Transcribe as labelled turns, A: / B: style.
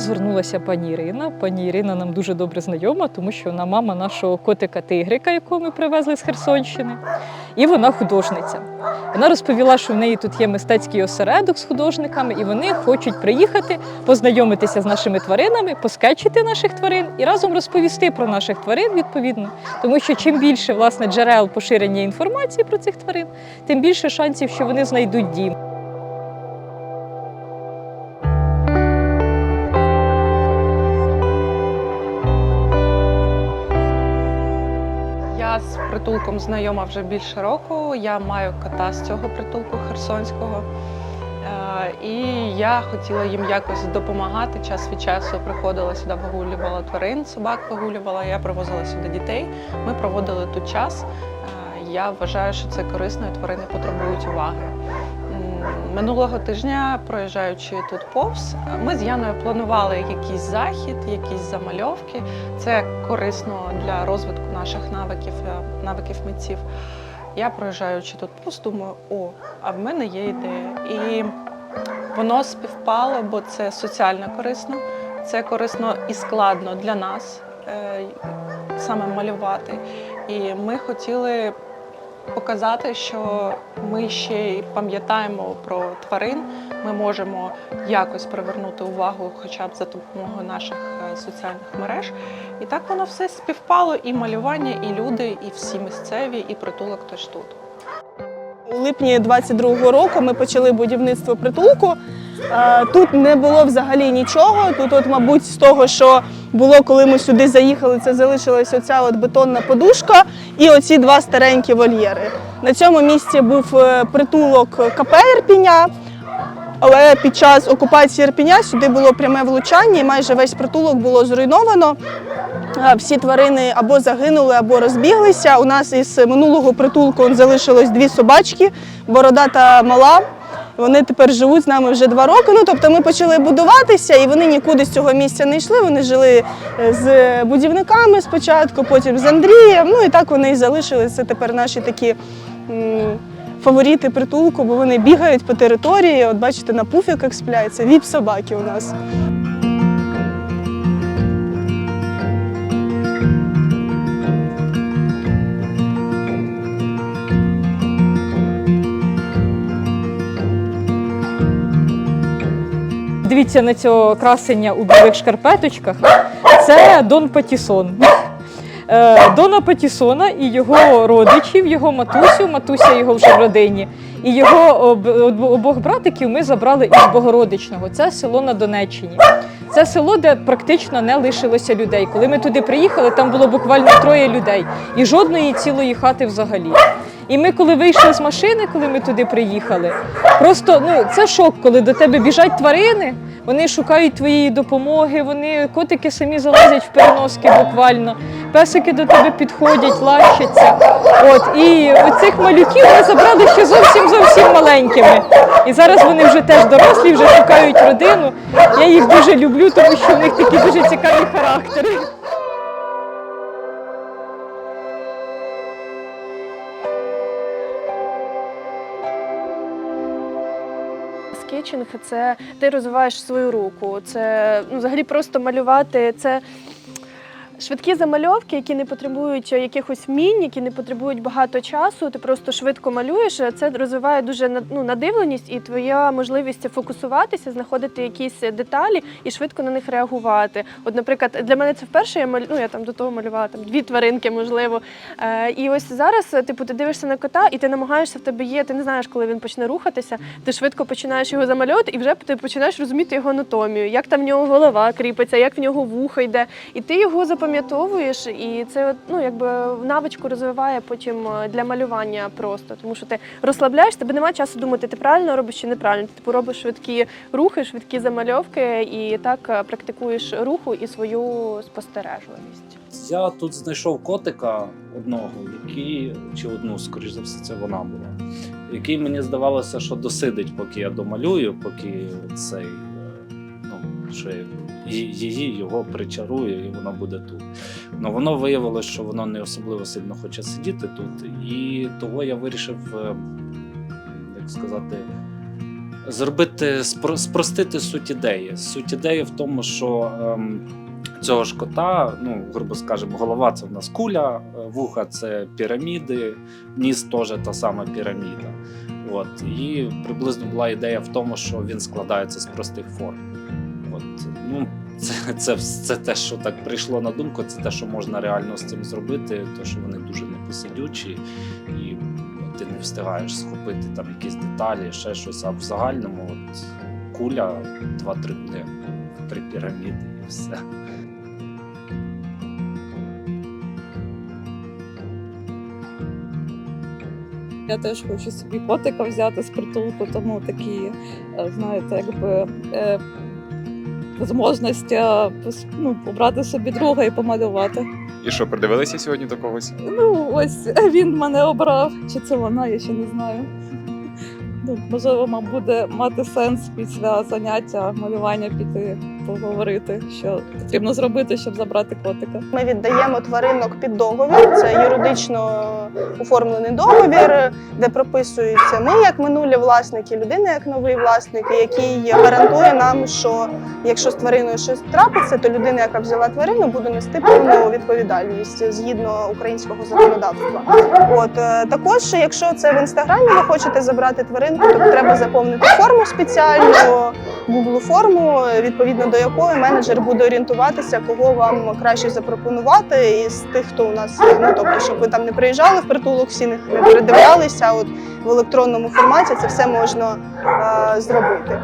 A: звернулася пані Ірина. Пані Ірина нам дуже добре знайома, тому що вона мама нашого котика Тигрика, якого ми привезли з Херсонщини. І вона художниця. Вона розповіла, що в неї тут є мистецький осередок з художниками, і вони хочуть приїхати, познайомитися з нашими тваринами, поскетчити наших тварин і разом розповісти про наших тварин відповідно. Тому що чим більше власне джерел поширення інформації про цих тварин, тим більше шансів, що вони знайдуть дім.
B: Притулком знайома вже більше року. Я маю кота з цього притулку херсонського. Е, І я хотіла їм якось допомагати. Час від часу приходила сюди, вигулювала тварин, собак вигулювала. Я привозила сюди дітей. Ми проводили тут час. Е, Я вважаю, що це корисно, і тварини потребують уваги. Минулого тижня, проїжджаючи тут повз, ми з Яною планували якийсь захід, якісь замальовки. Це корисно для розвитку наших навиків, е, навиків митців. Я проїжджаючи тут повз, думаю, о, а в мене є ідея. І воно співпало, бо це соціально корисно, це корисно і складно для нас е, саме малювати. І ми хотіли показати, що ми ще й пам'ятаємо про тварин. Ми можемо якось привернути увагу, хоча б за допомогою наших е, соціальних мереж. І так воно все співпало: і малювання, і люди, і всі місцеві, і притулок теж тут.
C: У липні 22-го року ми почали будівництво притулку. Е, Тут не було взагалі нічого. Тут, от, мабуть, з того, що було, коли ми сюди заїхали, це залишилася оця от бетонна подушка і оці два старенькі вольєри. На цьому місці був е, притулок КП Ірпіня, але під час окупації Ірпіня сюди було пряме влучання, і майже весь притулок було зруйновано. Всі тварини або загинули, або розбіглися. У нас із минулого притулку залишилось дві собачки, борода та мала. Вони тепер живуть з нами вже два роки. Ну тобто ми почали будуватися, і вони нікуди з цього місця не йшли. Вони жили е, з будівниками спочатку, потім з Андрієм. Ну і так вони і залишилися. Це тепер наші такі. Фаворити притулку, бо вони бігають по території. От бачите, на пуфіках як спляться, віп собаки у нас.
A: Дивіться на цього красення у білих шкарпеточках. Це Дон Патісон. Е, Дона Патісона і його родичів, його матусю, матуся його вже в родині, і його об- об- обох братиків ми забрали із Богородичного. Це село на Донеччині. Це село, де практично не лишилося людей. Коли ми туди приїхали, там було буквально троє людей і жодної цілої хати взагалі. І ми, коли вийшли з машини, коли ми туди приїхали, просто ну це шок, коли до тебе біжать тварини. Вони шукають твоєї допомоги, вони котики самі залазять в переноски буквально. Песики до тебе підходять, лащаться. От і оцих малюків ми забрали ще зовсім зовсім маленькими. І зараз вони вже теж дорослі, вже шукають родину. Я їх дуже люблю, тому що в них такі дуже цікаві характери.
D: Скетчинг це ти розвиваєш свою руку. Це ну, взагалі просто малювати. Це швидкі замальовки, які не потребують якихось вмінь, які не потребують багато часу. Ти просто швидко малюєш. Це розвиває дуже ну, надивленість і твоя можливість фокусуватися, знаходити якісь деталі і швидко на них реагувати. От, наприклад, для мене це вперше я малю, ну, я там до того малювала там дві тваринки, можливо. Е, і ось зараз, типу, ти дивишся на кота, і ти намагаєшся в тебе є. Ти не знаєш, коли він почне рухатися. Ти швидко починаєш його замальовувати, і вже ти починаєш розуміти його анатомію, як там в нього голова кріпиться, як в нього вухо йде. І ти його запам'ятовуєш, і це ну, якби навичку розвиває потім е, для малювання просто. Тому що ти розслабляєш, тебе немає часу думати, ти правильно робиш чи неправильно. Ти типу робиш швидкі рухи, швидкі замальовки, і так е, практикуєш руху і свою спостережливість.
E: Я тут знайшов котика одного, який, чи одну, скоріш за все, це вона була, який мені здавалося, що досидить, поки я домалюю, поки цей, що її його причарую, і воно буде тут. Ну воно виявилося, що воно не особливо сильно хоче сидіти тут, і того я вирішив, е, як сказати, зробити спростити суть ідеї. Суть ідеї в тому, що ем, цього ж кота, ну грубо скажемо, голова це в нас куля, е, вуха це піраміди, ніс теж та сама піраміда. От і приблизно була ідея в тому, що він складається з простих форм. Ну. Це, це, це те, що так прийшло на думку, це те, що можна реально з цим зробити, то що вони дуже непосидючі, і ти не встигаєш схопити там якісь деталі, ще щось. А в загальному от, куля, два-три дні, три піраміди і все.
F: Я теж хочу собі котика взяти з притулку, тому такі, е, знаєте, якби е, можливість е, ну, обрати собі друга і помалювати.
G: І що, придивилися сьогодні до когось?
F: Ну, ось він мене обрав. Чи це вона, я ще не знаю. Ну, можливо, буде мати сенс після заняття малювання піти поговорити, що потрібно зробити, щоб забрати котика.
C: Ми віддаємо тваринок під договір. Це юридично оформлений договір, де прописується ми як минулі власники, людина як новий власник, який гарантує нам, що якщо з твариною щось трапиться, то людина, яка взяла тварину, буде нести повну відповідальність згідно українського законодавства. От е, також, якщо це в інстаграмі ви хочете забрати тваринку, то треба заповнити форму спеціальну, Google форму, відповідно до якої менеджер буде орієнтуватися, кого вам краще запропонувати із тих, хто у нас. Ну тобто, щоб ви там не приїжджали в притулок, всі не передивлялися. От в електронному форматі це все можна е, зробити.